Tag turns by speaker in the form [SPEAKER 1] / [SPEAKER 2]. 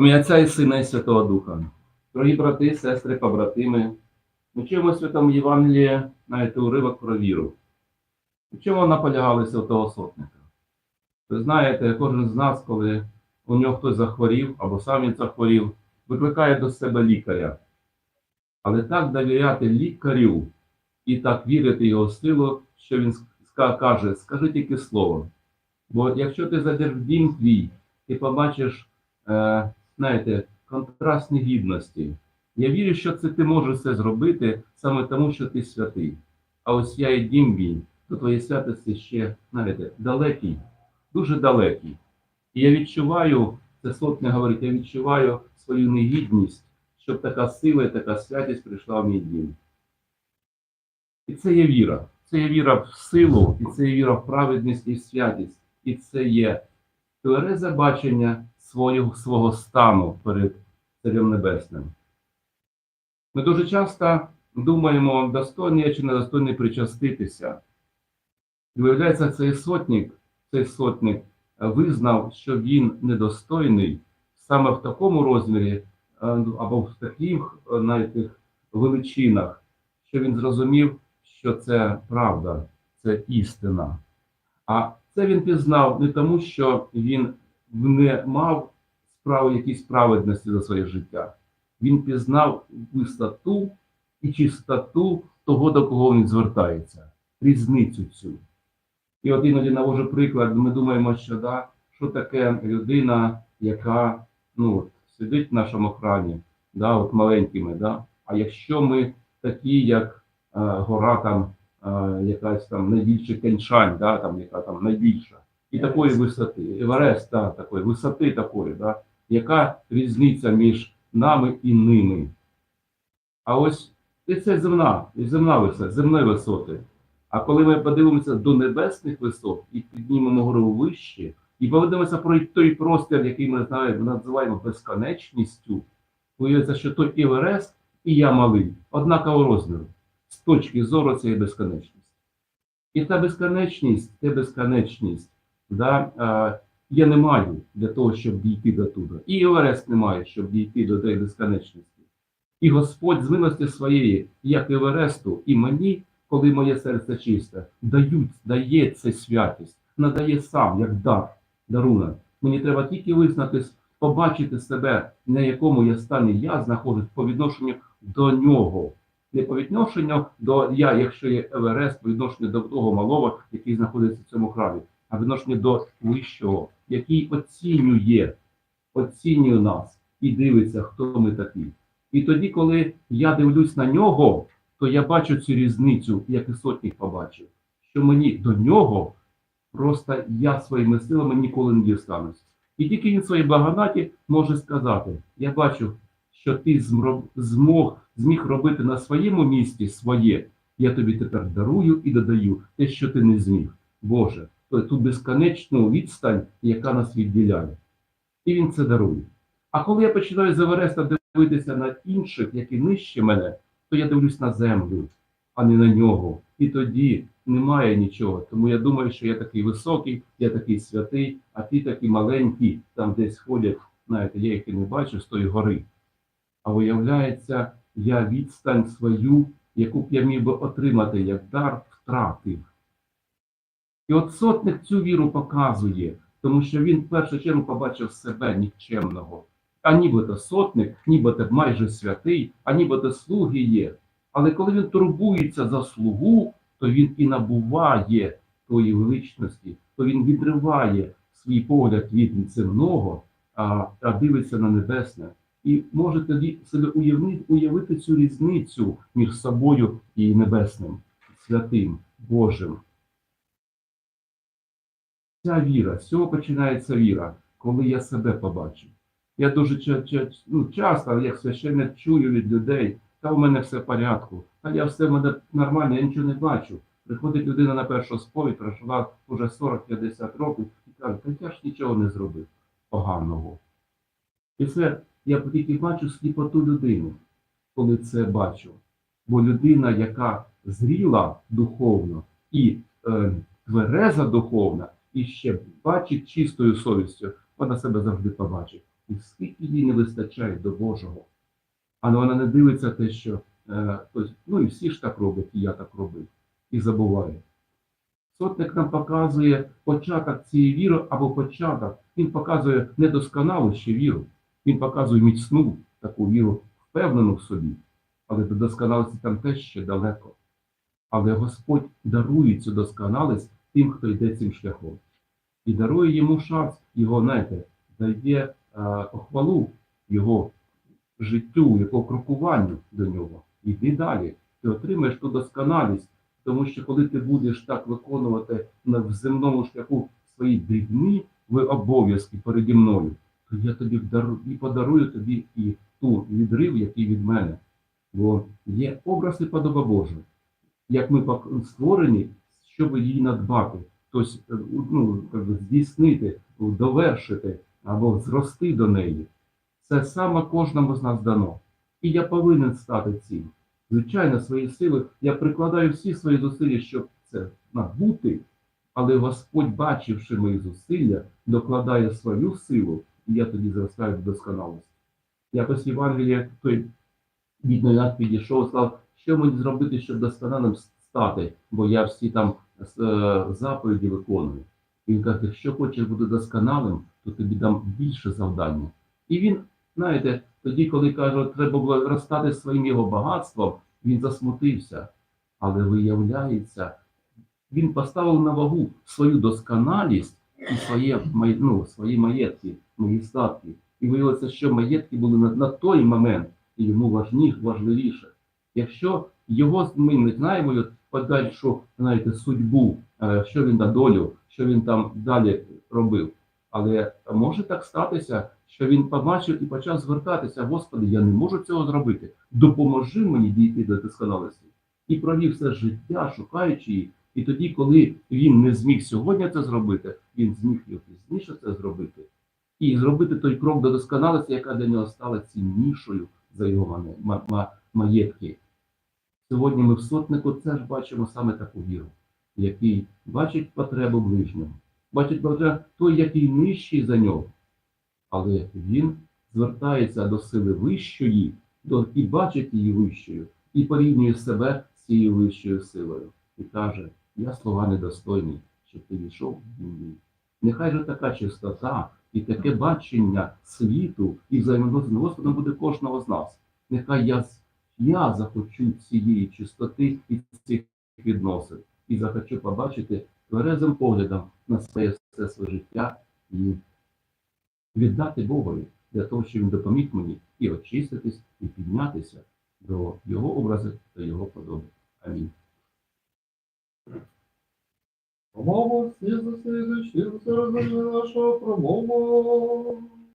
[SPEAKER 1] Ім'я Отця і Сина і Святого Духа. Дорогі брати, сестри, побратими, ми чуємо в Святому Євангелії навіть уривок про віру. У чому наполягали святого сотника? Ви знаєте, кожен з нас, коли у нього хтось захворів або сам він захворів, викликає до себе лікаря. Але так довіряти лікарю і так вірити його силу, що він каже, скажи тільки слово. Бо якщо ти дім твій, ти побачиш, е, знаєте, контрастні гідності. Я вірю, що це ти можеш це зробити саме тому, що ти святий. А ось я і дім мій, то твої святості ще, знаєте, далекий, дуже далекий. І я відчуваю, це сотня говорить, я відчуваю свою негідність, щоб така сила і така святість прийшла в мій дім. І це є віра. Це є віра в силу, і це є віра в праведність і в святість. І це є тверезе бачення свого, свого стану перед Царем Небесним. Ми дуже часто думаємо, достойний чи недостойний причаститися. І виявляється, цей сотник, цей сотник визнав, що він недостойний саме в такому розмірі або в таких навіть величинах, що він зрозумів, що це правда, це істина. А це він пізнав не тому, що він не мав справи якісь праведності за своє життя. Він пізнав висоту і чистоту того, до кого він звертається, різницю цю. І от іноді навожу приклад, ми думаємо, що да, що таке людина, яка ну, сидить в нашому храмі, да, от маленькими, да? а якщо ми такі, як е, гора там, е, якась там найбільша Кеншань, да, там, яка там найбільша, і такої висоти, Еверест, да, такої висоти такої, да, яка різниця між нами і ними. А ось і це земна, і земна висота, земні висоти. А коли ми подивимося до небесних висот і піднімемо гору вище, і поведемося про той простір, який ми називаємо безконечністю, виявиться, що той Еверест і я малий, однакового розміру, з точки зору цієї безконечності. І та безконечність, та безконечність, да, я не маю для того, щоб дійти до туди. І Еверест не має, щоб дійти до тієї безконечності. І Господь з милості своєї, як Евересту, і мені, коли моє серце чисте, дають, дає це святість, надає сам, як дар, дарунок. Мені треба тільки визнати, побачити себе, на якому я стані я знаходжусь по відношенню до нього. Не по відношенню до я, якщо є Еверест, по відношенню до того малого, який знаходиться в цьому храмі, а відношенню до вищого, який оцінює, оцінює нас і дивиться, хто ми такі. І тоді, коли я дивлюсь на нього, то я бачу цю різницю, як і сотник побачив, що мені до нього просто я своїми силами ніколи не дістанусь. І тільки він своїй благодаті може сказати: Я бачу, що ти змог, зміг робити на своєму місці своє. Я тобі тепер дарую і додаю те, що ти не зміг. Боже, ту безконечну відстань, яка нас відділяє. І він це дарує. А коли я починаю з Евереста дивитися на інших, які нижче мене, то я дивлюсь на землю, а не на нього. І тоді немає нічого. Тому я думаю, що я такий високий, я такий святий, а ті такі маленькі, там десь ходять, знаєте, я їх і не бачу з тої гори. А виявляється, я відстань свою, яку б я міг би отримати як дар, втратив. І от сотник цю віру показує, тому що він в першу чергу побачив себе нікчемного. А нібито сотник, нібито майже святий, а нібито слуги є. Але коли він турбується за слугу, то він і набуває тої величності, то він відриває свій погляд від земного, а, а дивиться на небесне. І може тоді собі уявити, уявити цю різницю між собою і небесним, святим, Божим. Ця віра, з цього починається віра, коли я себе побачу. Я дуже ну, часто, як священник, чую від людей, та у мене все в порядку, та я все в мене нормально, я нічого не бачу. Приходить людина на першу сповідь, прожила вже 40-50 років і каже, та я ж нічого не зробив поганого. І це я тільки бачу сліпоту людини, коли це бачу. Бо людина, яка зріла духовно і е, твереза духовна, і ще бачить чистою совістю, вона себе завжди побачить. і скільки їй не вистачає до Божого. Але вона не дивиться те, що е, хтось, ну і всі ж так роблять, і я так робив, і забуває. Сотник нам показує початок цієї віри або початок. Він показує недосконалу ще віру. Він показує міцну таку віру, впевнену в собі. Але до досконалості там теж ще далеко. Але Господь дарує цю досконалість тим, хто йде цим шляхом. І дарує йому шанс, його, знаєте, дає е, похвалу його життю, його крокуванню до нього. Іди далі. Ти отримаєш ту досконалість, тому що коли ти будеш так виконувати в земному шляху свої дрібні обов'язки переді мною, то я тобі і подарую тобі і ту відрив, який від мене. Бо є образ і подоба Божа. Як ми створені, щоб її надбати, тобто ну, як би здійснити, довершити або зрости до неї. Це саме кожному з нас дано. І я повинен стати цим. Звичайно, свої сили, я прикладаю всі свої зусилля, щоб це набути, але Господь, бачивши мої зусилля, докладає свою силу, і я тоді зростаю до досконалості. Якось Євангелія той бідний над підійшов сказав, що мені зробити, щоб досконалим стати, бо я всі там е, заповіді виконую. І він каже, якщо хочеш бути досконалим, то тобі дам більше завдання. І він, знаєте, тоді, коли каже, треба було розстати своїм його багатством, він засмутився. Але виявляється, він поставив на вагу свою досконалість і своє, ну, свої маєтки, мої статки. І виявилося, що маєтки були на, на той момент йому важні, важливіше. Якщо його ми не знаємо подальшу, знаєте, судьбу, е, що він на долю, що він там далі робив. Але може так статися, що він побачив і почав звертатися, Господи, я не можу цього зробити. Допоможи мені дійти до досконалості. І провів все життя, шукаючи її. І тоді, коли він не зміг сьогодні це зробити, він зміг і пізніше це зробити. І зробити той крок до досконалості, яка для нього стала ціннішою за його маєтки. Сьогодні ми в сотнику теж бачимо саме таку віру, який бачить потребу ближнього, бачить потребу той, який нижчий за нього. Але він звертається до сили вищої, до, і бачить її вищою, і порівнює себе з цією вищою силою. І каже: Я слова недостойний, щоб ти війшов в мій. Нехай же така чистота і таке бачення світу і взаємодопомоги з Господом буде кожного з нас. Нехай я, я захочу цієї чистоти і цих відносин, і захочу побачити тверезим поглядом на своє все своє життя і віддати Богові для того, щоб він допоміг мені і очиститись, і піднятися до його образи та його подоби. Амінь.
[SPEAKER 2] Промову всі засидуть, всі засеред нашого промову.